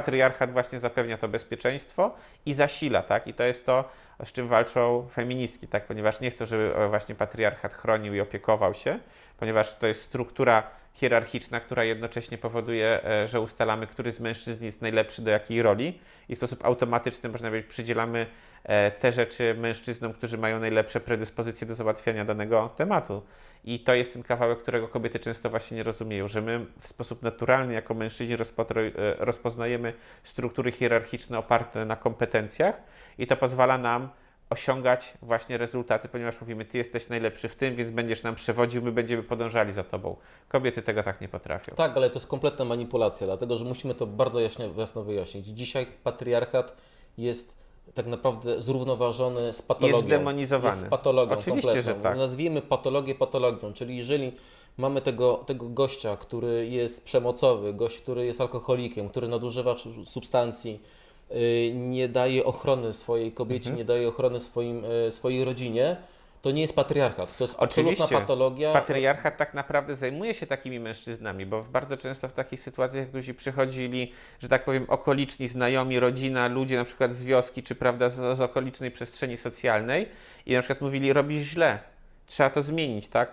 patriarchat właśnie zapewnia to bezpieczeństwo i zasila, tak? I to jest to, z czym walczą feministki, tak? Ponieważ nie chcą, żeby e, właśnie patriarchat chronił i opiekował się, ponieważ to jest struktura hierarchiczna, która jednocześnie powoduje, e, że ustalamy, który z mężczyzn jest najlepszy do jakiej roli i w sposób automatyczny, można powiedzieć, przydzielamy e, te rzeczy mężczyznom, którzy mają najlepsze predyspozycje do załatwiania danego tematu. I to jest ten kawałek, którego kobiety często właśnie nie rozumieją, że my w sposób naturalny jako mężczyźni e, rozpoznajemy struktury hierarchiczne oparte na kompetencjach i to pozwala nam osiągać właśnie rezultaty, ponieważ mówimy, ty jesteś najlepszy w tym, więc będziesz nam przewodził, my będziemy podążali za tobą. Kobiety tego tak nie potrafią. Tak, ale to jest kompletna manipulacja, dlatego że musimy to bardzo jaśnie, jasno wyjaśnić. Dzisiaj patriarchat jest tak naprawdę zrównoważony z patologią. Jest zdemonizowany. Jest z patologią Oczywiście, kompletną. że tak. Nazwijmy patologię patologią, czyli jeżeli mamy tego, tego gościa, który jest przemocowy, gość, który jest alkoholikiem, który nadużywa substancji, nie daje ochrony swojej kobiecie, Mhm. nie daje ochrony swoim, yy, swojej rodzinie, to nie jest patriarchat. To jest absolutna Oczywiście. patologia. Patriarchat tak naprawdę zajmuje się takimi mężczyznami, bo bardzo często w takich sytuacjach, jak ludzie przychodzili, że tak powiem, okoliczni, znajomi, rodzina, ludzie na przykład z wioski, czy prawda, z, z okolicznej przestrzeni socjalnej i na przykład mówili, robisz źle, trzeba to zmienić, tak?